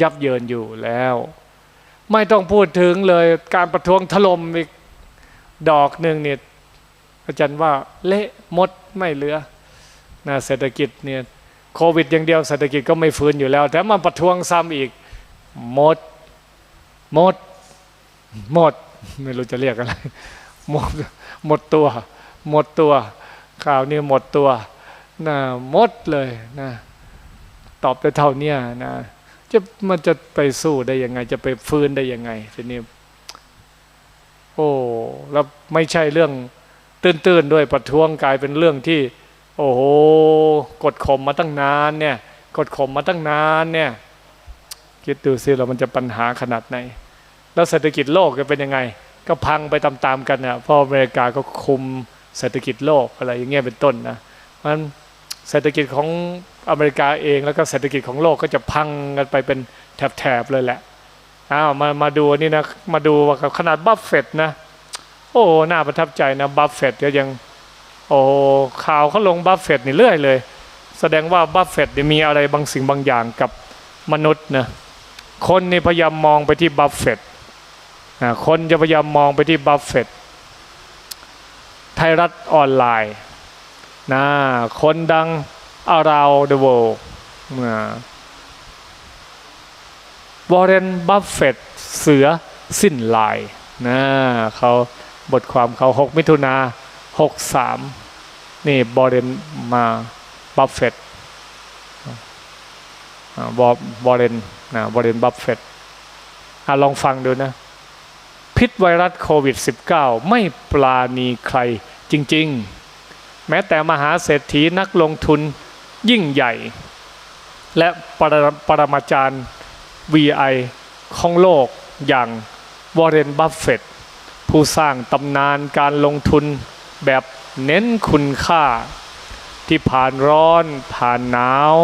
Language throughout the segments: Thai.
ยับเยินอยู่แล้ว ไม่ต้องพูดถึงเลยการประท้วงถล่มอีกดอกหนึ่งเนี่ยอาจารย์ว่าเละหมดไม่เหลือนะเศรษฐกิจเนี่ยโควิดอย่างเดียวเศรษฐกิจก็ไม่ฟื้นอยู่แล้วแต่มาประท้วงซ้ำอีกหมดหมดหมด ไม่รู้จะเรียกอะไรหมดหมดตัว หมดตัวข่าวนี้หมดตัวนะหมดเลยนะตอบได้เท่านี้นะ จะมันจะไปสู้ได้ยังไง จะไปฟื้นได้ยังไงทีนี้โอ้แล้วไม่ใช่เรื่องตื้นๆด้วยประท้วงกลายเป็นเรื่องที่ โอ้โหกดข่มมาตั้งนานเนี่ยกดข่มมาตั้งนานเนี่ยคิดดูสิเรามันจะปัญหาขนาดไหน แล้วเศรษฐกิจโลกจะเป็นยังไง ก็พังไปตามๆกันเนี่ยเพราะอเมริกาก็คุมเศรษฐกิจโลกอะไรอย่างเงี้ยเป็นต้นนะมันเศรษฐกิจของ อเมริกาเองแล้วก็เศรษฐกิจของโลกก็จะพังกันไปเป็นแถบๆเลยแหละอ้าวมามาดูนี่นะมาดูว่าขนาดบัฟเฟตนะ โอ้น่าประทับใจนะบัฟเฟตก็ยัง โอ้ข่าวเขาลงบัฟเฟตนี่เรื่อยเลย แสดงว่าบัฟเฟตเนี่ยมีอะไรบางสิ่งบางอย่างกับมนุษย์นะคนนี่พยายามมองไปที่บัฟเฟตนะคนจะพยายามมองไปที่บัฟเฟตไทยรัฐออนไลน์นะคนดัง around the world วอร์เรนบัฟเฟตเสือสิ้นลายนะเขาบทความเขา 6 มิถุนา63 นี่บอร์เรนมาบัฟเฟตบอร์เรนนะบอร์เรนบัฟเฟตลองฟังดูนะ พิษไวรัสโควิด -19 ไม่ปลาณีใครจริง ๆ แม้แต่มหาเศรษฐีนักลงทุน ยิ่งใหญ่ และปรปรมาจารย์ VI ของโลกอย่างวอร์เรนบัฟเฟตผู้สร้างตำนานการลงทุนแบบเน้นคุณค่า ที่ผ่านร้อน ผ่านหนาว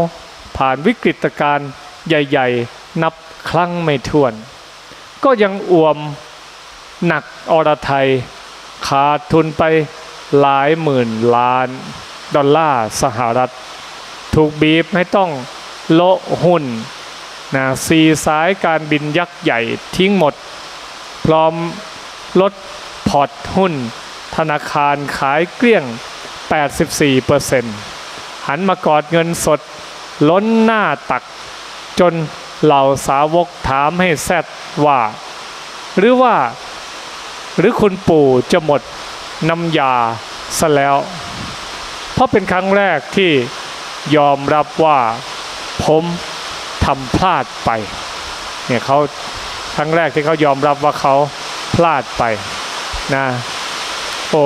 ผ่านวิกฤตการณ์ใหญ่ๆ นับครั้งไม่ถ้วน ก็ยังอ่วมหนักอรไทย ขาดทุนไปหลายหมื่นล้าน ดอลลาร์สหรัฐ ถูกบีบให้ต้องโละหุ้นนะซีสายการบินยักษ์ใหญ่ทิ้งหมด พร้อมลดพอร์ตหุ้น ธนาคารขายเกลี้ยง 84%หันมากอดเงินสด ล้นหน้าตัก จนเหล่าสาวกถามให้แซดว่า หรือว่า หรือคุณปู่จะหมดน้ำยาซะแล้ว เพราะเป็นครั้งแรกที่ ยอมรับว่าผมทำพลาดไปเนี่ยเขาครั้งแรกที่เขายอมรับว่าเขาพลาดไปนะโอ้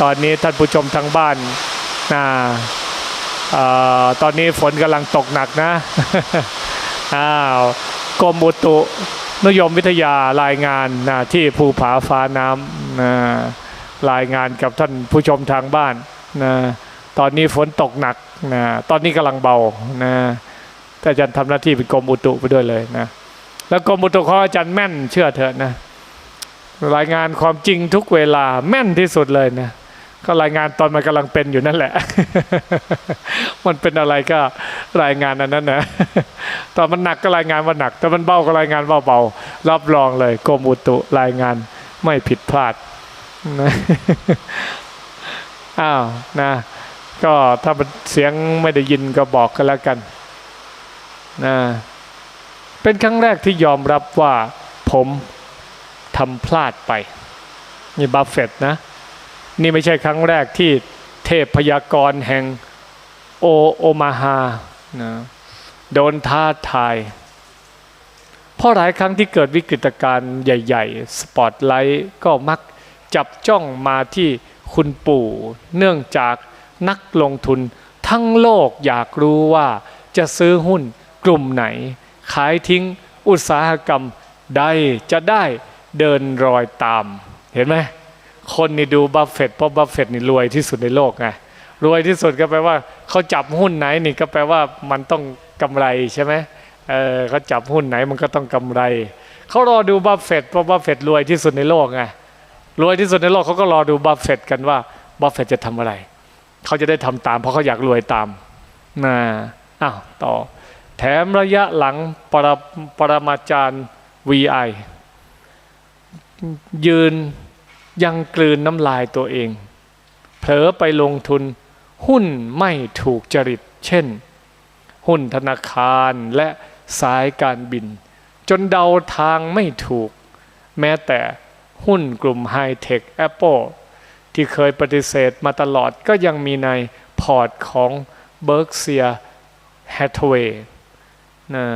ตอนนี้ท่านผู้ชมทางบ้านนะอตอนนี้ฝนกำลังตกหนักนะอ้าวกรมอุตุนิยมวิทยารายงานนะที่ภูผาฟ้าน้ำนะรายงานกับท่านผู้ชมทางบ้านนะตอนนี้ฝนตกหนัก นะตอนนี้กำลังเบานะแต่อาจารย์ทำหน้าที่เป็นกรมอุตุไปด้วยเลยนะแล้วกรมอุตุของอาจารย์แม่นเชื่อเถอะนะรายงานความจริงทุกเวลาแม่นที่สุดเลยนะก็รายงานตอนมันกำลังเป็นอยู่นั่นแหละ มันเป็นอะไรก็รายงานอันนั้นนะ ตอนมันหนักก็รายงานว่าหนัก แต่มันเบาก็รายงานว่าเบา รับรองเลยกรมอุตุรายงานไม่ผิดพลาดนะ อ้าว นะ ก็ถ้าเสียงไม่ได้ยินก็บอกกันแล้วกันนะเป็นครั้งแรกที่ยอมรับว่าผมทำพลาดไป นี่บัฟเฟตนะ นี่ไม่ใช่ครั้งแรกที่เทพพยากรแห่งโอโอมาฮานะโดนท้าทายเพราะหลายครั้งที่เกิดวิกฤตการณ์ใหญ่ ๆ สปอตไลท์ก็มักจับจ้องมาที่คุณปู่ เนื่องจาก นักลงทุน ทั้งโลกอยากรู้ว่าจะซื้อหุ้นกลุ่มไหน ขายทิ้งอุตสาหกรรมใดจะได้เดินรอยตาม เห็นไหมคนนี่ดูบัฟเฟตเพราะบัฟเฟตนี่รวยที่สุดในโลกไงรวยที่สุดก็แปลว่าเขาจับหุ้นไหนนี่ก็แปลว่ามันต้องกำไรใช่ไหมเออเขาจับหุ้นไหนมันก็ต้องกำไรเขารอดูบัฟเฟตเพราะบัฟเฟตรวยที่สุดในโลกไงรวยที่สุดในโลกเขาก็รอดูบัฟเฟตกันว่าบัฟเฟตจะทำอะไร เขาจะได้ทำตาม เพราะเขาอยากรวยตามนะอ้าวต่อ แถมระยะหลังปรปรมาจารย์ VI ยืนยังกลืนน้ำลายตัวเอง เผลอไปลงทุนหุ้นไม่ถูกจริต เช่น หุ้นธนาคารและสายการบิน จนเดาทางไม่ถูก แม้แต่หุ้นกลุ่มไฮเทคแอปเปิล ที่เคยปฏิเสธมาตลอดก็ยังมีในพอร์ตของเบิร์กเซียแฮทเวย์นะ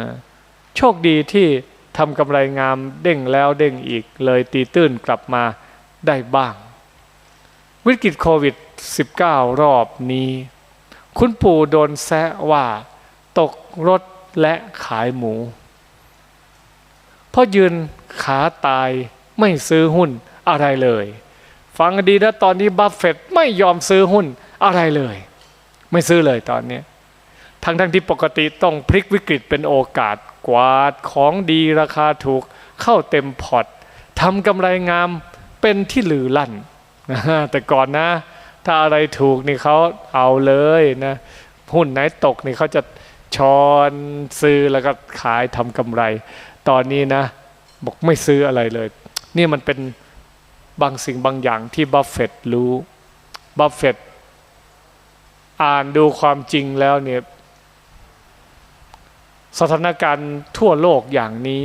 โชคดีที่ทำกำไรงามเด้งแล้วเด้งอีกเลยตีตื้นกลับมาได้บ้าง วิกฤตโควิด -19 รอบนี้ คุณปู่โดนแซะว่า ตกรถและขายหมูพราะยืนขาตายไม่ซื้อหุ้นอะไรเลย ฟังดีนะตอนนี้บัฟเฟตไม่ยอมซื้อหุ้นอะไรเลย ไม่ซื้อเลยตอนนี้ทั้งทั้งที่ปกติต้องพลิกวิกฤตเป็นโอกาสกวาดของดีราคาถูกเข้าเต็มพอร์ตทำกำไรงามเป็นที่หลือลั่นแต่ก่อนนะ ถ้าอะไรถูกนี่เขาเอาเลยนะหุ้นไหนตกนี่เขาจะช้อนซื้อแล้วก็ขายทำกำไร ตอนนี้นะ บอกไม่ซื้ออะไรเลย นี่มันเป็น บางสิ่งบางอย่างที่บัฟเฟตรู้บัฟเฟตอ่านดูความจริงแล้วเนี่ยสถานการณ์ทั่วโลกอย่างนี้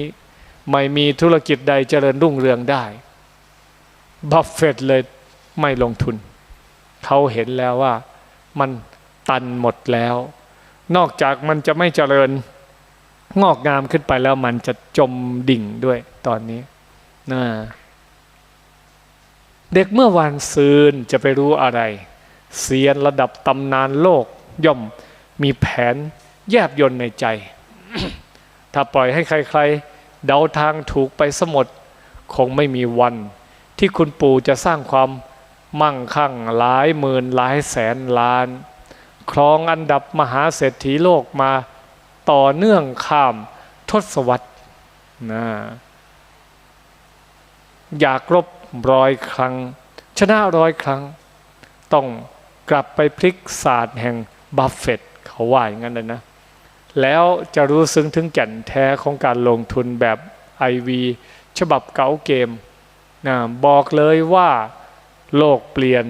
ไม่มีธุรกิจใดเจริญรุ่งเรืองได้บัฟเฟตเลยไม่ลงทุน เขาเห็นแล้วว่ามันตันหมดแล้ว นอกจากมันจะไม่เจริญงอกงามขึ้นไปแล้วมันจะจมดิ่งด้วยตอนนี้นะ เด็กเมื่อวานซืนจะไปรู้อะไรเสียนระดับตำนานโลกย่อมมีแผนแยบยนในใจ ถ้าปล่อยให้ใครๆ เดาทางถูกไปสมด คงไม่มีวัน ที่คุณปู่จะสร้างความมั่งคั่งหลายหมื่นหลายแสนล้าน ครองอันดับมหาเศรษฐีโลกมาต่อเนื่องข้ามทศวรรษนะอยากรบ ร้อยครั้ง ชนะร้อยครั้ง ต้องกลับไปพลิกศาสตร์แห่งบัฟเฟตเขาว่าอย่างนั้นเลยนะ แล้วจะรู้ซึ้งถึงแก่นแท้ของการลงทุนแบบ IV ฉบับเก๋าเกมนะบอกเลยว่าโลกเปลี่ยน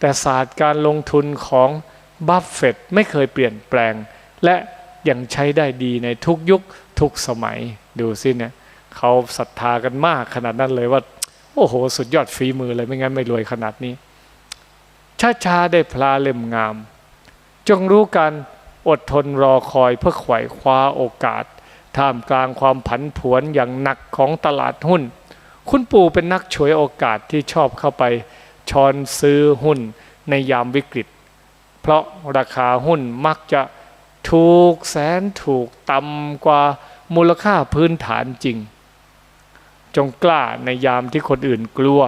แต่ศาสตร์การลงทุนของบัฟเฟตไม่เคยเปลี่ยนแปลง และยังใช้ได้ดีในทุกยุคทุกสมัยดูสิเนี่ยเขาศรัทธากันมากขนาดนั้นเลยว่า โอ้โห สุดยอดฝีมือเลยไม่งั้นไม่รวยขนาดนี้ช้าๆได้พลาเล่มงาม จงรู้การอดทนรอคอยเพื่อไขว่คว้าโอกาส ท่ามกลางความผันผวนอย่างหนักของตลาดหุ้น คุณปู่เป็นนักฉวยโอกาสที่ชอบเข้าไปช้อนซื้อหุ้นในยามวิกฤต เพราะราคาหุ้นมักจะถูกแสนถูกต่ำกว่ามูลค่าพื้นฐานจริง จงกล้าในยามที่คนอื่นกลัว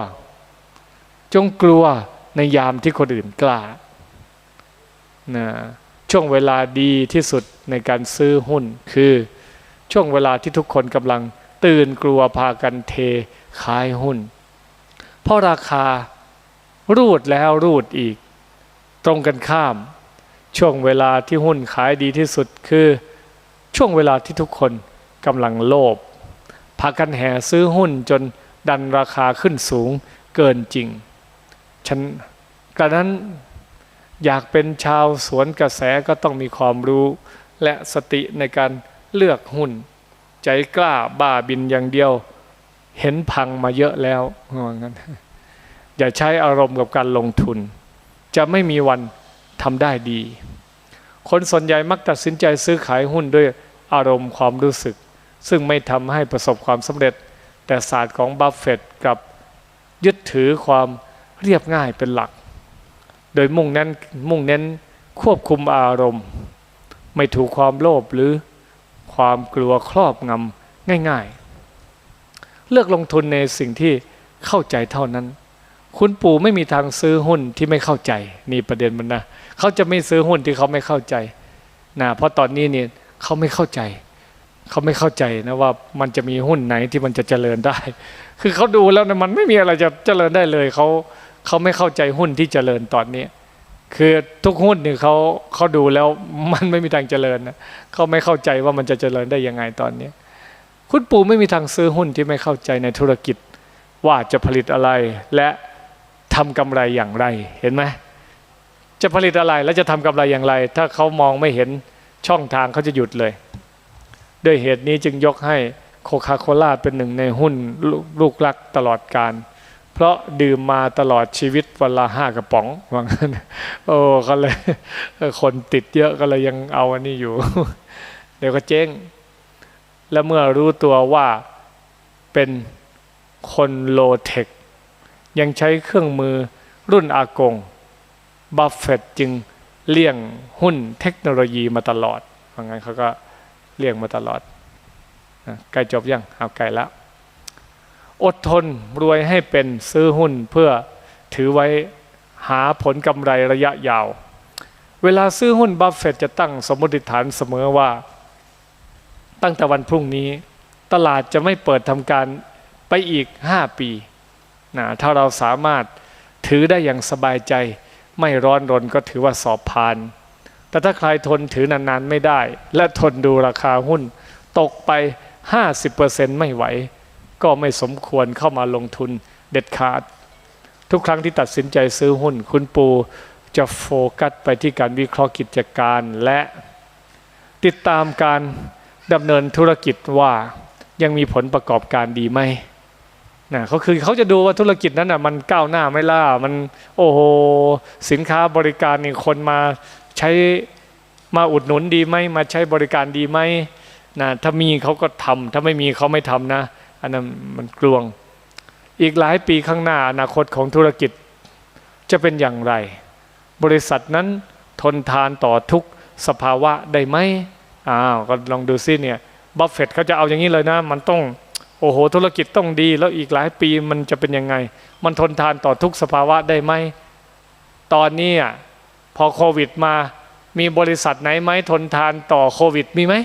จงกลัวในยามที่คนอื่นกล้านะช่วงเวลาดีที่สุดในการซื้อหุ้นคือช่วงเวลาที่ทุกคนกำลังตื่นกลัวพากันเทขายหุ้น เพราะราคารูดแล้วรูดอีก ตรงกันข้าม ช่วงเวลาที่หุ้นขายดีที่สุดคือ ช่วงเวลาที่ทุกคนกำลังโลภ พากันแห่ซื้อหุ้นจนดันราคาขึ้นสูงเกินจริง ฉันกระนั้นอยากเป็นชาวสวนกระแสก็ต้องมีความรู้ และสติในการเลือกหุ้น ใจกล้าบ้าบินอย่างเดียว เห็นพังมาเยอะแล้วว่างั้นอย่าใช้อารมณ์กับการลงทุน จะไม่มีวันทำได้ดี คนส่วนใหญ่มักตัดสินใจซื้อขายหุ้นด้วยอารมณ์ความรู้สึก ซึ่งไม่ทำให้ประสบความสำเร็จ แต่ศาสตร์ของบัฟเฟตกับยึดถือความเรียบง่ายเป็นหลัก โดยมุ่งเน้นมุ่งเน้นควบคุมอารมณ์ ไม่ถูกความโลภหรือความกลัวครอบงำง่ายๆ เลือกลงทุนในสิ่งที่เข้าใจเท่านั้น คุณปู่ไม่มีทางซื้อหุ้นที่ไม่เข้าใจ นี่ประเด็นมันนะเขาจะไม่ซื้อหุ้นที่เขาไม่เข้าใจนะเพราะตอนนี้เนี่ยเขาไม่เข้าใจ เขาไม่เข้าใจนะว่ามันจะมีหุ้นไหนที่มันจะเจริญได้ คือเขาดูแล้วนะมันไม่มีอะไรจะเจริญได้เลยเขาเขาไม่เข้าใจหุ้นที่เจริญตอนนี้ คือทุกหุ้นเนี่ยเขาเขาดูแล้วมันไม่มีทางเจริญนะเขาไม่เข้าใจว่ามันจะเจริญได้ยังไงตอนนี้ คุณปู่ไม่มีทางซื้อหุ้นที่ไม่เข้าใจในธุรกิจว่าจะผลิตอะไรและทำกำไรอย่างไรเห็นไหมจะผลิตอะไรและจะทำกำไรอย่างไร ถ้าเขามองไม่เห็นช่องทางเขาจะหยุดเลย ด้วยเหตุนี้จึงยกให้โคคาโคล่าเป็นหนึ่งในหุ้นลูกรักตลอดการ เพราะดื่มมาตลอดชีวิตวันละห้ากระป๋องว่างั้นโอ้ก็เลยคนติดเยอะก็เลยยังเอาอันนี้อยู่ เดี๋ยวก็เจ๊ง แล้วเมื่อรู้ตัวว่าเป็นคนโลเทค ยังใช้เครื่องมือรุ่นอากงบัฟเฟตจึงเลี่ยงหุ้นเทคโนโลยีมาตลอดเพราะงั้นเขาก็ เลี่ยงมาตลอดใกล้จบยังเอาใกล้แล้วอดทนรวยให้เป็นซื้อหุ้นเพื่อถือไว้หาผลกำไรระยะยาว เวลาซื้อหุ้นบัฟเฟตจะตั้งสมมติฐานเสมอว่า ตั้งแต่วันพรุ่งนี้ ตลาดจะไม่เปิดทำการไปอีก 5 ปีนะถ้าเราสามารถถือได้อย่างสบายใจ ไม่ร้อนรนก็ถือว่าสอบผ่าน แต่ถ้าใครทนถือนานๆไม่ได้ และทนดูราคาหุ้น ตกไป 50%ไม่ไหว ก็ไม่สมควรเข้ามาลงทุนเด็ดขาด ทุกครั้งที่ตัดสินใจซื้อหุ้น คุณปูจะโฟกัสไปที่การวิเคราะห์กิจการและติดตามการดำเนินธุรกิจว่ายังมีผลประกอบการดีไหมนะเขาคือเขาจะดูว่าธุรกิจนั้นอะมันก้าวหน้าไม่ล่ามันโอ้โหสินค้าบริการนี่คนมา ใช้มาอุดหนุนดีไหมมาใช้บริการดีไหมนะถ้ามีเขาก็ทำถ้าไม่มีเขาไม่ทำนะ อันนั้นมันกลวง อีกหลายปีข้างหน้าอนาคตของธุรกิจจะเป็นอย่างไร บริษัทนั้นทนทานต่อทุกสภาวะได้ไหมอ้าวก็ลองดูซิเนี่ยบัฟเฟตเขาจะเอาอย่างนี้เลยนะ มันต้องโอ้โหธุรกิจต้องดี แล้วอีกหลายปีมันจะเป็นยังไง มันทนทานต่อทุกสภาวะได้ไหมตอนนี้ พอโควิดมามีบริษัทไหนไหมทนทานต่อโควิดมีไหม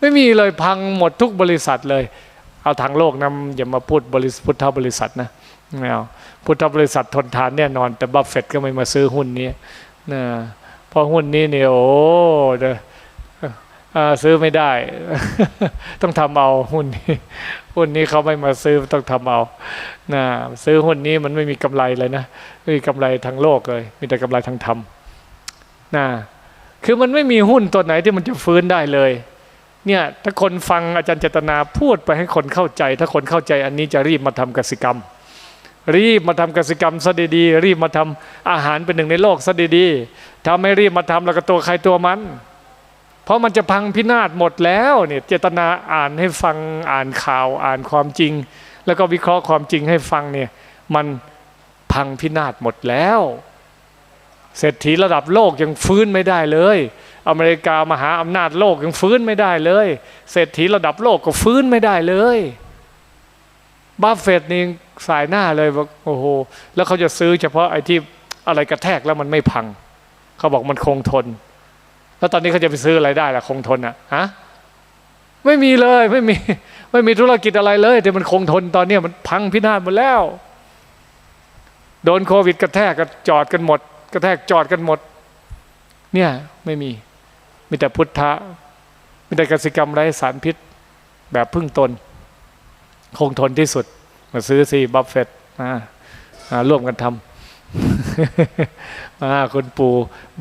ไม่มีเลยพังหมดทุกบริษัทเลย เอาทางโลกนะอย่ามาพูดบริษัทพุทธบริษัทนะไม่เอาพุทธบริษัททนทานแน่นอน แต่บัฟเฟตก็ไม่มาซื้อหุ้นนี้นะเพราะหุ้นนี้เนี่ยโอ้เด้อซื้อไม่ได้ ต้องทำเอาหุ้นนี้หุ้นนี้เขาไม่มาซื้อต้องทำเอานะซื้อหุ้นนี้มันไม่มีกำไรเลยนะไม่มีกำไรทางโลกเลย มีแต่กำไรทางธรรม นะคือมันไม่มีหุ้นตัวไหนที่มันจะฟื้นได้เลย เนี่ยถ้าคนฟังอาจารย์เจตนาพูดไปให้คนเข้าใจ ถ้าคนเข้าใจอันนี้จะรีบมาทำกสิกรรม รีบมาทำกสิกรรมซะดีๆรีบมาทำอาหารเป็นหนึ่งในโลกซะดีๆถ้าไม่รีบมาทำแล้วก็ตัวใครตัวมัน เพราะมันจะพังพินาศหมดแล้วเนี่ยเจตนาอ่านให้ฟังอ่านข่าวอ่านความจริง แล้วก็วิเคราะห์ความจริงให้ฟังเนี่ยมันพังพินาศหมดแล้ว เศรษฐีระดับโลกยังฟื้นไม่ได้เลย อเมริกามหาอำนาจโลกยังฟื้นไม่ได้เลย เศรษฐีระดับโลกก็ฟื้นไม่ได้เลยบัฟเฟตนี่สายหน้าเลยบอกโอ้โหแล้วเขาจะซื้อเฉพาะไอ้ที่อะไรกระแทกแล้วมันไม่พัง เขาบอกมันคงทน แล้วตอนนี้เขาจะไปซื้ออะไรได้ล่ะคงทนอะฮะไม่มีเลยไม่มีไม่มีธุรกิจอะไรเลยแต่มันคงทนตอนนี้มันพังพินาศหมดแล้ว โดนโควิดกระแทกก็จอดกันหมด กระแทกจอดกันหมด เนี่ยไม่มี มีแต่พุทธะมีแต่กสิกรรมไร้สารพิษ แบบพึ่งตน คงทนที่สุด มาซื้อสิบัฟเฟตมาร่วมกันทำมาคุณปู่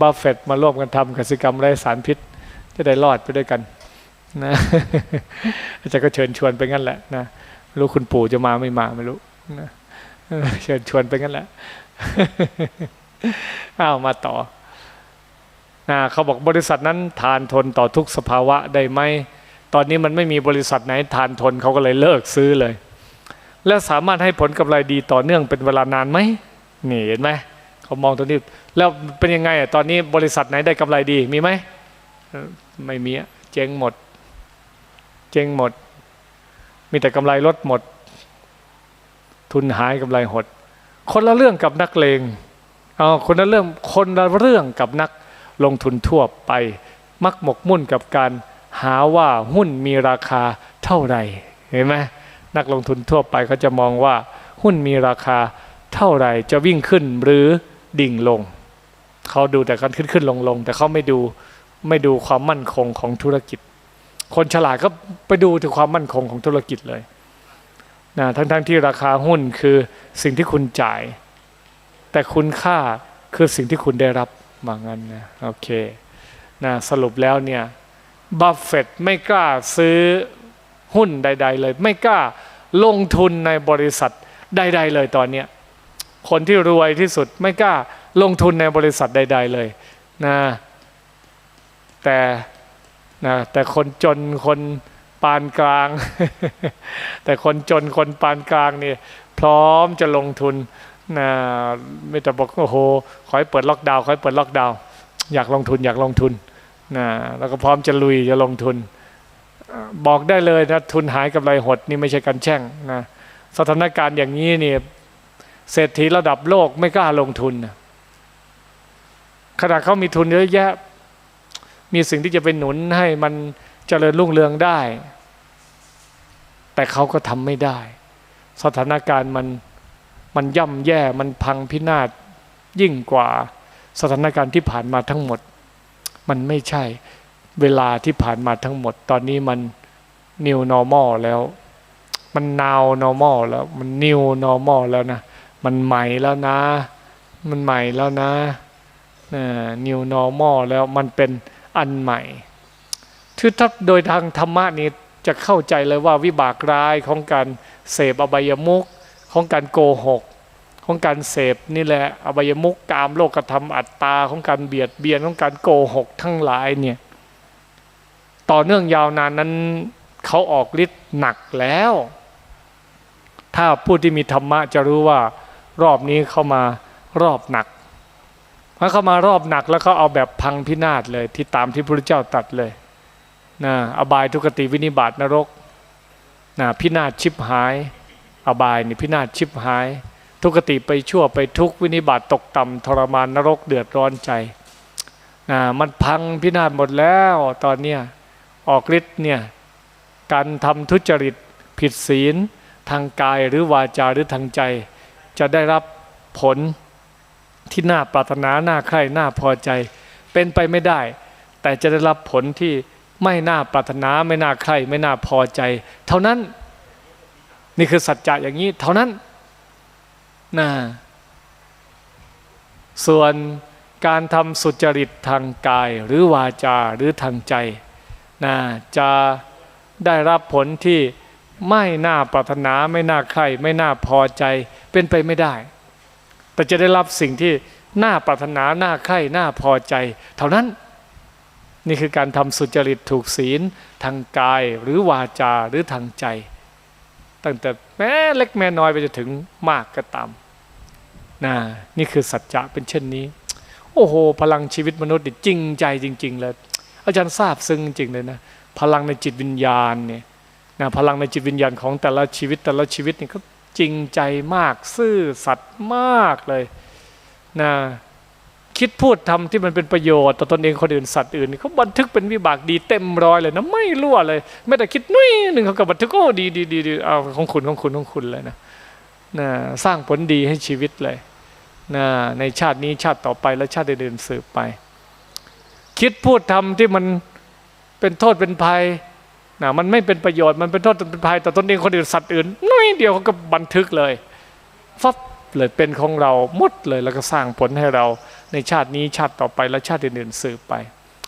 บัฟเฟตมาร่วมกันทำกสิกรรมไร้สารพิษ จะได้รอดไปด้วยกันนะอาจารย์ก็เชิญชวนไปงั้นแหละนะรู้คุณปู่จะมาไม่มาไม่รู้นะเชิญชวนไปงั้นแหละ อ้าวมาต่อนะเขาบอกบริษัทนั้นทานทนต่อทุกสภาวะได้ไหมตอนนี้มันไม่มีบริษัทไหนทานทนเขาก็เลยเลิกซื้อเลย และสามารถให้ผลกำไรดีต่อเนื่องเป็นเวลานานไหมนี่เห็นไหมเขามองตรงนี้แล้วเป็นยังไงอะตอนนี้บริษัทไหนได้กำไรดีมีไหมไม่มีเจ๊งหมด เจ๊งหมด มีแต่กำไรลดหมด ทุนหายกำไรหด คนละเรื่องกับนักเลง อ๋อคนละเรื่องคนละเรื่องกับนักลงทุนทั่วไป มักหมกมุ่นกับการหาว่าหุ้นมีราคาเท่าไหร่เห็นไหมนักลงทุนทั่วไปเขาจะมองว่าหุ้นมีราคาเท่าไหร่จะวิ่งขึ้นหรือดิ่งลง เขาดูแต่การขึ้นขึ้นลงลงแต่เขาไม่ดูไม่ดูความมั่นคงของธุรกิจ คนฉลาดก็ไปดูถึงความมั่นคงของธุรกิจเลยนะทั้งๆทที่ราคาหุ้นคือสิ่งที่คุณจ่าย แต่คุณค่าคือสิ่งที่คุณได้รับมางั้นนะโอเคนะสรุปแล้วเนี่ยบัฟเฟตไม่กล้าซื้อหุ้นใด ๆ เลย ไม่กล้าลงทุนในบริษัทใด ๆ เลยตอนเนี้ยคนที่รวยที่สุดไม่กล้าลงทุนในบริษัทใด ๆ เลยนะแต่นะแต่คนจนคนปานกลาง แต่คนจนคนปานกลางนี่พร้อมจะลงทุน นะไม่แต่บอกโอ้โหขอให้เปิดล็อกดาวน์ขอให้เปิดล็อกดาวน์อยากลงทุนอยากลงทุนนะแล้วก็พร้อมจะลุยจะลงทุน บอกได้เลยนะทุนหายกับไรหดนี่ไม่ใช่การแช่งนะสถานการณ์อย่างนี้นี่เศรษฐีระดับโลกไม่กล้าลงทุนนะขณะเขามีทุนเยอะแยะ มีสิ่งที่จะเป็นหนุนให้มันเจริญรุ่งเรืองได้ แต่เขาก็ทำไม่ได้ สถานการณ์มัน มันย่ำแย่มันพังพินาศยิ่งกว่าสถานการณ์ที่ผ่านมาทั้งหมด มันไม่ใช่เวลาที่ผ่านมาทั้งหมด ตอนนี้มัน new normal แล้ว มัน now normal แล้ว มัน new normal แล้วนะ มันใหม่แล้วนะ มันใหม่แล้วนะ new normal แล้วมันเป็นอันใหม่คือถ้าโดยทางธรรมะนี้จะเข้าใจเลยว่าวิบากร้ายของการเสพอบายมุก ของการโกหก ของการเสพนี่แหละอบายมุกกามโลกธรรมอัตตาของการเบียดเบียนของการโกหกทั้งหลายเนี่ยต่อเนื่องยาวนานนั้นเขาออกฤทธิ์หนักแล้ว ถ้าผู้ที่มีธรรมะจะรู้ว่ารอบนี้เข้ามารอบหนักพอเข้ามารอบหนักแล้วเขาเอาแบบพังพินาศเลยที่ตามที่พระพุทธเจ้าตัดเลยนะอบายทุกติวินิบาตนรกนะพินาศชิบหาย อบายนี่พินาศชิบหาย ทุกติไปชั่วไปทุกวินิบาตตกต่ำทรมานนรกเดือดร้อนใจนะมันพังพินาศหมดแล้วตอนเนี้ยออกฤทธิ์เนี่ยการทำทุจริตผิดศีลทางกายหรือวาจาหรือทางใจ จะได้รับผลที่น่าปรารถนาน่าใคร่น่าพอใจ เป็นไปไม่ได้ แต่จะได้รับผลที่ไม่น่าปรารถนาไม่น่าใคร่ไม่น่าพอใจ เท่านั้น นี่คือสัจจะอย่างนี้ เท่านั้นนะส่วนการทำสุจริตทางกายหรือวาจาหรือทางใจนะจะได้รับผลที่ไม่น่าปรารถนาไม่น่าใคร่ไม่น่าพอใจเป็นไปไม่ได้ แต่จะได้รับสิ่งที่น่าปรารถนาน่าใคร่น่าพอใจ เท่านั้นนี่คือการทำสุจริตถูกศีลทางกายหรือวาจาหรือทางใจ ตั้งแต่แม้เล็กแม้น้อยไปจะถึงมากก็ตามนะนี่คือสัจจะเป็นเช่นนี้ โอ้โห พลังชีวิตมนุษย์จริงใจจริง ๆ เลย อาจารย์ทราบซึ้งจริงเลยนะพลังในจิตวิญญาณเนี่ยนะพลังในจิตวิญญาณของแต่ละชีวิตแต่ละชีวิตนี่ก็จริงใจมาก ซื่อสัตย์มากเลยนะ คิดพูดทำที่มันเป็นประโยชน์ต่อตนเองคนอื่นสัตว์อื่นเขาบันทึกเป็นวิบากดีเต็มร้อยเลยนะไม่รั่วเลยไม่แต่คิดนุ้ยหนึ่งเขาก็บันทึกโอ้ดีดีดีดีเอาของคุณของคุณของคุณเลยนะนะสร้างผลดีให้ชีวิตเลยนะในชาตินี้ชาติต่อไปและชาติอื่นสืบไป คิดพูดทำที่มันเป็นโทษเป็นภัยนะมันไม่เป็นประโยชน์มันเป็นโทษเป็นภัยต่อตนเองคนอื่นสัตว์อื่นน้อยเดียวเขาก็บันทึกเลยฟับเลยเป็นของเราหมดเลยแล้วก็สร้างผลให้เรา ในชาตินี้ชาติต่อไปและชาติอื่นๆสืบไป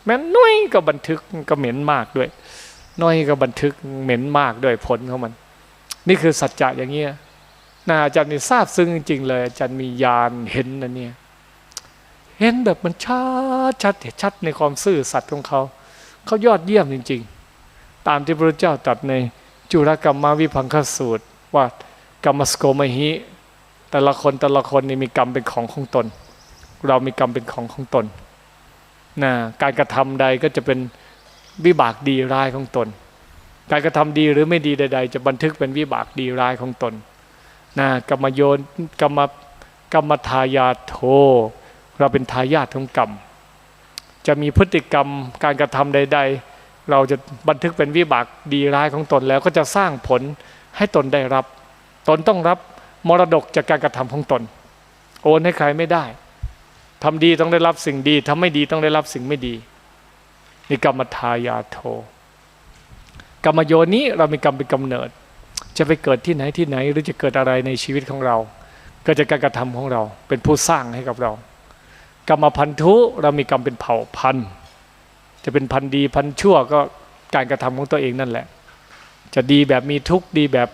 แม้น้อยก็บันทึกก็เหม็นมากด้วย น้อยก็บันทึกเหม็นมากด้วยผลของมัน นี่คือสัจจะอย่างเงี้ยนะอาจารย์นี่ทราบซึ้งจริงๆเลยอาจารย์มีญาณเห็นนะเนี่ยเห็นแบบมันชัดชัดชัดในความซื่อสัตย์ของเขาเขายอดเยี่ยมจริง ๆ ตามที่พระเจ้าตรัสในจุรกรรมวิพังคสูตรว่ากรรมสโกมหิ แต่ละคนแต่ละคนนี่มีกรรมเป็นของของตน เรามีกรรมเป็นของของตนนะการกระทำใดก็จะเป็นวิบากดีร้ายของตน การกระทำดีหรือไม่ดีใด ๆ จะบันทึกเป็นวิบากดีร้ายของตนนะกรรมโยนกรรมกรรมทายาโทเราเป็นทายาทของกรรม จะมีพฤติกรรมการกระทำใด ๆ เราจะบันทึกเป็นวิบากดีร้ายของตนแล้วก็จะสร้างผลให้ตนได้รับ ตนต้องรับมรดกจากการกระทำของตน โอนให้ใครไม่ได้ ทำดีต้องได้รับสิ่งดีทำไม่ดีต้องได้รับสิ่งไม่ดีนี่กรรมทายาโทกรรมโยนี้เรามีกรรมเป็นกำเนิด จะไปเกิดที่ไหนที่ไหน หรือจะเกิดอะไรในชีวิตของเราเกิดจากการกระทำของเราเป็นผู้สร้างให้กับเรา กรรมพันธุเรามีกรรมเป็นเผ่าพันธุ์จะเป็นพันธุ์ดีพันธุ์ชั่วก็การกระทำของตัวเองนั่นแหละ จะดีแบบมีทุกข์ดีแบบ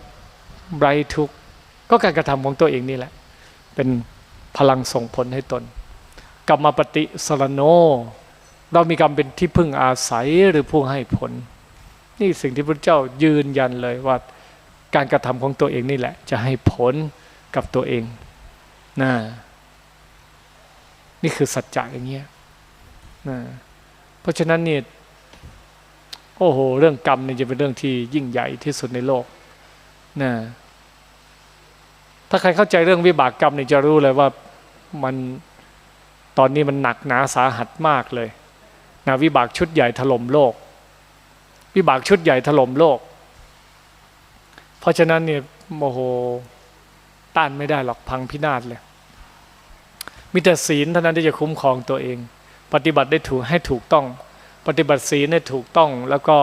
ไร้ทุกข์ก็การกระทำของตัวเองนี่แหละ เป็นพลังส่งผลให้ตน กรรมปฏิสรโน เรามีกรรมเป็นที่พึ่งอาศัยหรือผู้ให้ผล นี่สิ่งที่พระเจ้ายืนยันเลยว่าการกระทำของตัวเองนี่แหละ จะให้ผลกับตัวเองนะนี่คือสัจจะอย่างเงี้ยนะเพราะฉะนั้นเนี่ยโอ้โห เรื่องกรรมนี่จะเป็นเรื่องที่ยิ่งใหญ่ที่สุดในโลกนะถ้าใครเข้าใจเรื่องวิบากกรรมนี่จะรู้เลยว่ามัน ตอนนี้มันหนักหนาสาหัสมากเลยนะวิบากชุดใหญ่ถล่มโลก วิบากชุดใหญ่ถล่มโลก เพราะฉะนั้นเนี่ยโมโหต้านไม่ได้หรอกพังพินาศเลย มีแต่ศีลเท่านั้นที่จะคุ้มครองตัวเอง ปฏิบัติได้ถูกให้ถูกต้อง ปฏิบัติศีลให้ถูกต้อง แล้วก็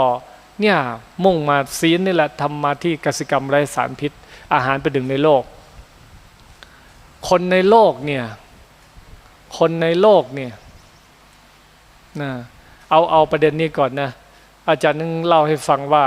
เนี่ยมุ่งมาศีลนี่แหละทำมาที่กสิกรรมไร้สารพิษ อาหารเป็นหนึ่งในโลก คนในโลกเนี่ย คนในโลกเนี่ยนะเอาเอาประเด็นนี้ก่อนนะ อาจารย์นึงเล่าให้ฟังว่า